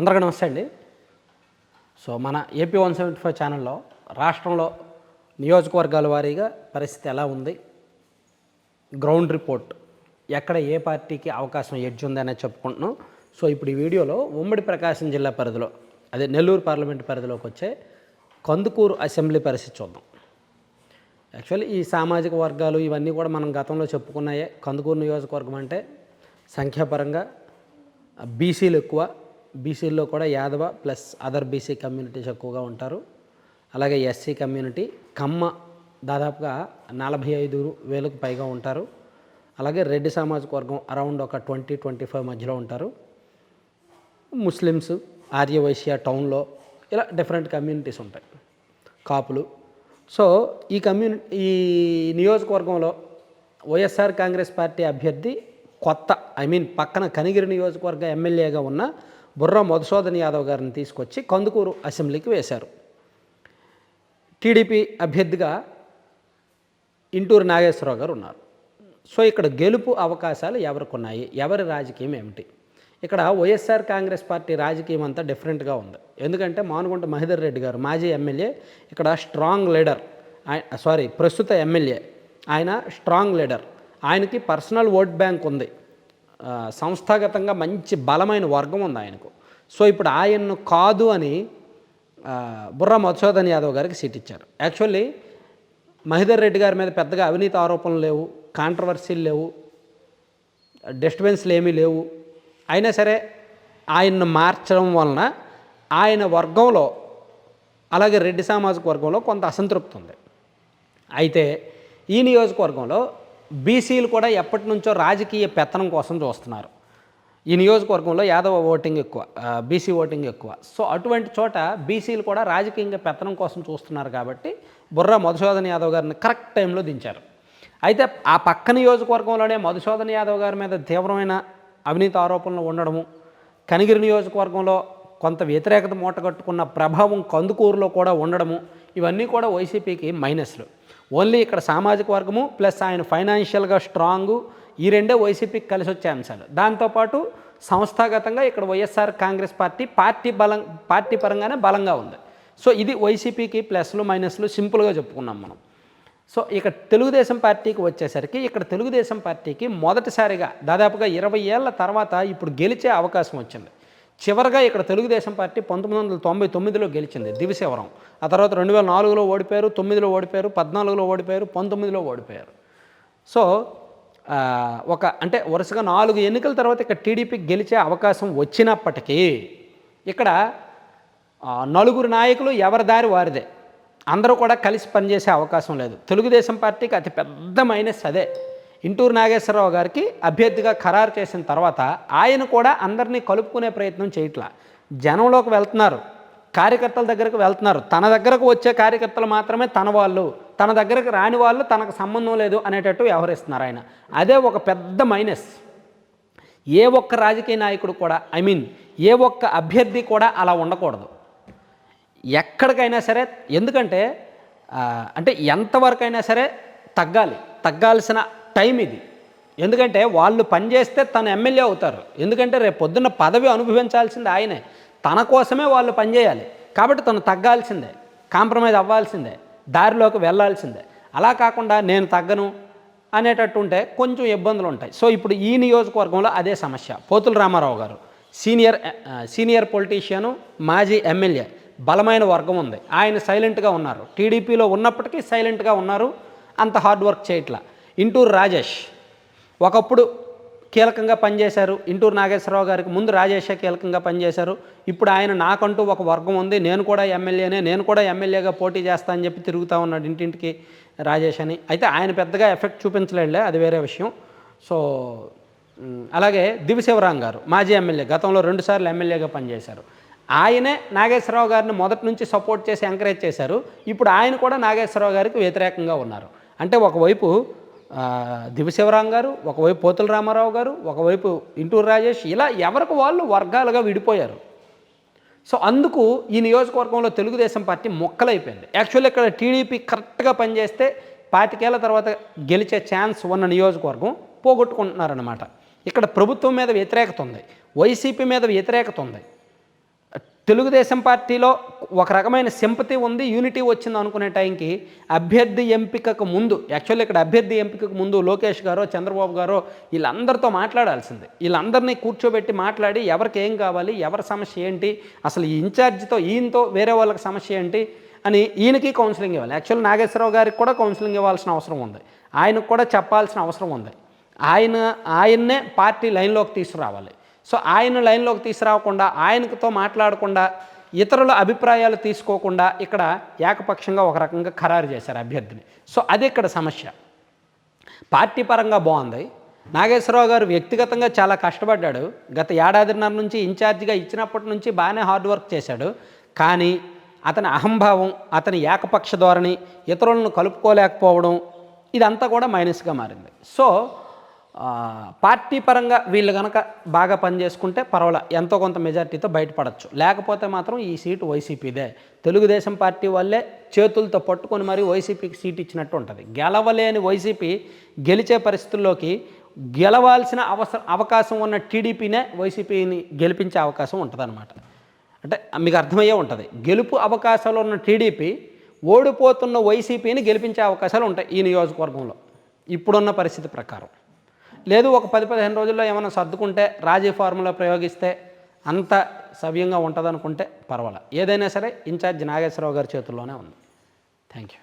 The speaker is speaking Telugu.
అందరికీ నమస్తే అండి. సో మన ఏపీ వన్ సెవెంటీ ఫైవ్ ఛానల్లో రాష్ట్రంలో నియోజకవర్గాల వారీగా పరిస్థితి ఎలా ఉంది? Ground report. ఎక్కడ ఏ పార్టీకి అవకాశం ఎడ్జ్ ఉంది అనేది చెప్పుకుంటున్నాం. సో ఇప్పుడు ఈ వీడియోలో ఉమ్మడి ప్రకాశం జిల్లా పరిధిలో అదే నెల్లూరు పార్లమెంట్ పరిధిలోకి వచ్చే కందుకూరు అసెంబ్లీ పరిస్థితి చూద్దాం. యాక్చువల్లీ ఈ సామాజిక వర్గాలు ఇవన్నీ కూడా మనం గతంలో చెప్పుకున్నాయే. కందుకూరు నియోజకవర్గం అంటే సంఖ్యాపరంగా బీసీలు ఎక్కువ బీసీల్లో కూడా Yadava plus other BC communities ఎక్కువగా ఉంటారు. అలాగే ఎస్సీ కమ్యూనిటీ కమ్మ దాదాపుగా నలభై ఐదు వేలకు పైగా ఉంటారు. అలాగే రెడ్డి సామాజిక వర్గం అరౌండ్ ఒక ట్వంటీ ట్వంటీ ఫైవ్ మధ్యలో ఉంటారు. ముస్లిమ్స్ ఆర్యవైశ్య టౌన్లో ఇలా డిఫరెంట్ కమ్యూనిటీస్ ఉంటాయి. కాపులు. సో ఈ కమ్యూనిటీ ఈ నియోజకవర్గంలో వైఎస్ఆర్ కాంగ్రెస్ పార్టీ అభ్యర్థి కొత్త ఐ మీన్ పక్కన కనిగిరి నియోజకవర్గ ఎమ్మెల్యేగా ఉన్న బుర్ర మధుసూదన్ యాదవ్ గారిని తీసుకొచ్చి కందుకూరు అసెంబ్లీకి వేశారు. టీడీపీ అభ్యర్థిగా ఇంటూరు నాగేశ్వరరావు గారు ఉన్నారు. సో ఇక్కడ గెలుపు అవకాశాలు ఎవరికి ఉన్నాయి ఎవరి రాజకీయం ఏమిటి? ఇక్కడ వైఎస్ఆర్ కాంగ్రెస్ పార్టీ రాజకీయం అంతా డిఫరెంట్గా ఉంది. ఎందుకంటే మానుగుంట మహిదర్ రెడ్డి గారు మాజీ ఎమ్మెల్యే ఇక్కడ స్ట్రాంగ్ లీడర్ ఆయన సారీ ప్రస్తుత ఎమ్మెల్యే ఆయన స్ట్రాంగ్ లీడర్. ఆయనకి పర్సనల్ ఓట్ బ్యాంక్ ఉంది. సంస్థాగతంగా మంచి బలమైన వర్గం ఉంది ఆయనకు. సో ఇప్పుడు ఆయన్ను కాదు అని బుర్ర మధుసూదన్ యాదవ్ గారికి సీట్ ఇచ్చారు. యాక్చువల్లీ మహిదర్ రెడ్డి గారి మీద పెద్దగా అవినీతి ఆరోపణలు లేవు కాంట్రవర్సీలు లేవు డిస్టర్బెన్స్లు ఏమీ లేవు. అయినా సరే ఆయన్ను మార్చడం వలన ఆయన వర్గంలో అలాగే రెడ్డి సామాజిక వర్గంలో కొంత అసంతృప్తి ఉంది. అయితే ఈ నియోజకవర్గంలో బీసీలు కూడా ఎప్పటి నుంచో రాజకీయ పెత్తనం కోసం చూస్తున్నారు. ఈ నియోజకవర్గంలో యాదవ ఓటింగ్ ఎక్కువ బీసీ ఓటింగ్ ఎక్కువ. సో అటువంటి చోట బీసీలు కూడా రాజకీయంగా పెత్తనం కోసం చూస్తున్నారు కాబట్టి బుర్రా మధుసూదన్ యాదవ్ గారిని కరెక్ట్ టైంలో దించారు. అయితే ఆ పక్క నియోజకవర్గంలోనే మధుసూదన్ యాదవ్ గారి మీద తీవ్రమైన అవినీతి ఆరోపణలు ఉండడము కనిగిరి నియోజకవర్గంలో కొంత వ్యతిరేకత మూటగట్టుకున్న ప్రభావం కందుకూరులో కూడా ఉండడము ఇవన్నీ కూడా వైసీపీకి మైనస్లు. ఓన్లీ ఇక్కడ సామాజిక వర్గము ప్లస్ ఆయన ఫైనాన్షియల్గా స్ట్రాంగు ఈ రెండే వైసీపీకి కలిసి వచ్చే అంశాలు. దాంతోపాటు సంస్థాగతంగా ఇక్కడ వైఎస్ఆర్ కాంగ్రెస్ పార్టీ పార్టీ బలం పార్టీ పరంగానే బలంగా ఉంది. సో ఇది వైసీపీకి ప్లస్లు మైనస్లు సింపుల్గా చెప్పుకున్నాం మనం. సో ఇక్కడ తెలుగుదేశం పార్టీకి వచ్చేసరికి ఇక్కడ తెలుగుదేశం పార్టీకి మొదటిసారిగా దాదాపుగా ఇరవై ఏళ్ళ తర్వాత ఇప్పుడు గెలిచే అవకాశం వచ్చింది. చివరగా ఇక్కడ తెలుగుదేశం పార్టీ పంతొమ్మిది వందల తొంభై తొమ్మిదిలో గెలిచింది దివిశివరం ఆ తర్వాత రెండు వేల నాలుగులో ఓడిపోయారు తొమ్మిదిలో ఓడిపోయారు పద్నాలుగులో ఓడిపోయారు పంతొమ్మిదిలో ఓడిపోయారు. సో ఒక అంటే వరుసగా నాలుగు ఎన్నికల తర్వాత ఇక్కడ టీడీపీకి గెలిచే అవకాశం వచ్చినప్పటికీ ఇక్కడ నలుగురు నాయకులు ఎవరి దారి వారిదే. అందరూ కూడా కలిసి పనిచేసే అవకాశం లేదు. తెలుగుదేశం పార్టీకి అతి పెద్ద మైనస్ అదే. ఇంటూరు నాగేశ్వరరావు గారికి అభ్యర్థిగా ఖరారు చేసిన తర్వాత ఆయన కూడా అందరినీ కలుపుకునే ప్రయత్నం చేయట్లా. జనంలోకి వెళ్తున్నారు. కార్యకర్తల దగ్గరకు వెళ్తున్నారు. తన దగ్గరకు వచ్చే కార్యకర్తలు మాత్రమే తన వాళ్ళు తన దగ్గరకు రాని వాళ్ళు తనకు సంబంధం లేదు అనేటట్టు వ్యవహరిస్తున్నారు ఆయన. అదే ఒక పెద్ద మైనస్ ఏ ఒక్క రాజకీయ నాయకుడు కూడా ఐ మీన్ ఏ ఒక్క అభ్యర్థి కూడా అలా ఉండకూడదు. ఎక్కడికైనా సరే ఎందుకంటే అంటే ఎంతవరకైనా సరే తగ్గాలి. తగ్గాల్సిన టైం ఇది. ఎందుకంటే వాళ్ళు పనిచేస్తే తను ఎమ్మెల్యే అవుతారు. ఎందుకంటే రేపు పొద్దున్న పదవి అనుభవించాల్సింది ఆయనే. తన కోసమే వాళ్ళు పనిచేయాలి. కాబట్టి తను తగ్గాల్సిందే కాంప్రమైజ్ అవ్వాల్సిందే దారిలోకి వెళ్ళాల్సిందే. అలా కాకుండా నేను తగ్గను అనేటట్టు ఉంటే కొంచెం ఇబ్బందులు ఉంటాయి. సో ఇప్పుడు ఈ నియోజకవర్గంలో అదే సమస్య. పోతుల రామారావు గారు సీనియర్ సీనియర్ పొలిటీషియను మాజీ ఎమ్మెల్యే బలమైన వర్గం ఉంది. ఆయన సైలెంట్గా ఉన్నారు. టీడీపీలో ఉన్నప్పటికీ సైలెంట్గా ఉన్నారు. అంత హార్డ్ వర్క్ చేయట్లా. ఇంటూరు రాజేష్ ఒకప్పుడు కీలకంగా పనిచేశారు. ఇంటూరు నాగేశ్వరరావు గారికి ముందు రాజేషే కీలకంగా పనిచేశారు. ఇప్పుడు ఆయన నాకంటూ ఒక వర్గం ఉంది. నేను కూడా ఎమ్మెల్యేనే నేను కూడా ఎమ్మెల్యేగా పోటీ చేస్తా అని చెప్పి తిరుగుతూ ఉన్నాడు ఇంటింటికి రాజేష్ అని. అయితే ఆయన పెద్దగా ఎఫెక్ట్ చూపించలేడులే అది వేరే విషయం. సో అలాగే దివిశివరాం గారు మాజీ ఎమ్మెల్యే గతంలో రెండుసార్లు ఎమ్మెల్యేగా పనిచేశారు. ఆయనే నాగేశ్వరరావు గారిని మొదటి నుంచి సపోర్ట్ చేసి ఎంకరేజ్ చేశారు. ఇప్పుడు ఆయన కూడా నాగేశ్వరరావు గారికి వ్యతిరేకంగా ఉన్నారు. అంటే ఒకవైపు దివశివరాం గారు ఒకవైపు పోతుల రామారావు గారు ఒకవైపు ఇంటూరు రాజేష్ ఇలా ఎవరికి వాళ్ళు వర్గాలుగా విడిపోయారు. సో అందుకు ఈ నియోజకవర్గంలో తెలుగుదేశం పార్టీ మొక్కలైపోయింది. యాక్చువల్లీ ఇక్కడ టీడీపీ కరెక్ట్గా పనిచేస్తే పాతికేళ్ళ తర్వాత గెలిచే ఛాన్స్ ఉన్న నియోజకవర్గం పోగొట్టుకుంటున్నారనమాట ఇక్కడ ప్రభుత్వం మీద వ్యతిరేకత ఉంది. వైసీపీ మీద వ్యతిరేకత ఉంది. తెలుగుదేశం పార్టీలో ఒక రకమైన సింపతి ఉంది యూనిటీ వచ్చింది అనుకునే టైంకి అభ్యర్థి ఎంపికకు ముందు యాక్చువల్లీ ఇక్కడ అభ్యర్థి ఎంపికకు ముందు లోకేష్ గారో చంద్రబాబు గారో వీళ్ళందరితో మాట్లాడాల్సింది. వీళ్ళందరినీ కూర్చోబెట్టి మాట్లాడి ఎవరికి ఏం కావాలి ఎవరి సమస్య ఏంటి అసలు ఈ ఇన్ఛార్జితో ఈయనతో వేరే వాళ్ళకి సమస్య ఏంటి అని ఈయనకి కౌన్సిలింగ్ ఇవ్వాలి. యాక్చువల్ నాగేశ్వరరావు గారికి కూడా కౌన్సిలింగ్ ఇవ్వాల్సిన అవసరం ఉంది. ఆయనకు కూడా చెప్పాల్సిన అవసరం ఉంది. ఆయన ఆయన్నే పార్టీ లైన్లోకి తీసుకురావాలి. సో ఆయన లైన్లోకి తీసుకురాకుండా ఆయనతో మాట్లాడకుండా ఇతరుల అభిప్రాయాలు తీసుకోకుండా ఇక్కడ ఏకపక్షంగా ఒక రకంగా ఖరారు చేశారు అభ్యర్థిని. సో అది ఇక్కడ సమస్య. పార్టీ పరంగా బాగుంది. నాగేశ్వరరావు గారు వ్యక్తిగతంగా చాలా కష్టపడ్డాడు. గత ఏడాదిన్నర నుంచి ఇన్ఛార్జిగా ఇచ్చినప్పటి నుంచి బాగానే హార్డ్ వర్క్ చేశాడు. కానీ అతని అహంభావం అతని ఏకపక్ష ధోరణి ఇతరులను కలుపుకోలేకపోవడం ఇదంతా కూడా మైనస్గా మారింది. సో పార్టీ పరంగా వీళ్ళు కనుక బాగా పనిచేసుకుంటే పర్వాలే ఎంతో కొంత మెజార్టీతో బయటపడచ్చు. లేకపోతే మాత్రం ఈ సీటు వైసీపీదే. తెలుగుదేశం పార్టీ వాళ్ళే చేతులతో పట్టుకొని మరి వైసీపీకి సీట్ ఇచ్చినట్టు ఉంటుంది. గెలవలేని వైసీపీ గెలిచే పరిస్థితుల్లోకి గెలవాల్సిన అవసరం అవకాశం ఉన్న టీడీపీనే వైసీపీని గెలిపించే అవకాశం ఉంటుందన్నమాట. అంటే మీకు అర్థమయ్యే ఉంటుంది. గెలుపు అవకాశాలు ఉన్న టీడీపీ ఓడిపోతున్న వైసీపీని గెలిపించే అవకాశాలు ఉంటాయి ఈ నియోజకవర్గంలో. ఇప్పుడున్న పరిస్థితి ప్రకారం. లేదు ఒక పది పదిహేను రోజుల్లో ఏమైనా సర్దుకుంటే రాజీ ఫార్ములా ప్రయోగిస్తే అంత సవ్యంగా ఉంటుందనుకుంటే పర్వాలేదు ఏదైనా సరే ఇన్ఛార్జ్ నాగేశ్వరరావు గారి చేతుల్లోనే ఉంది. Thank you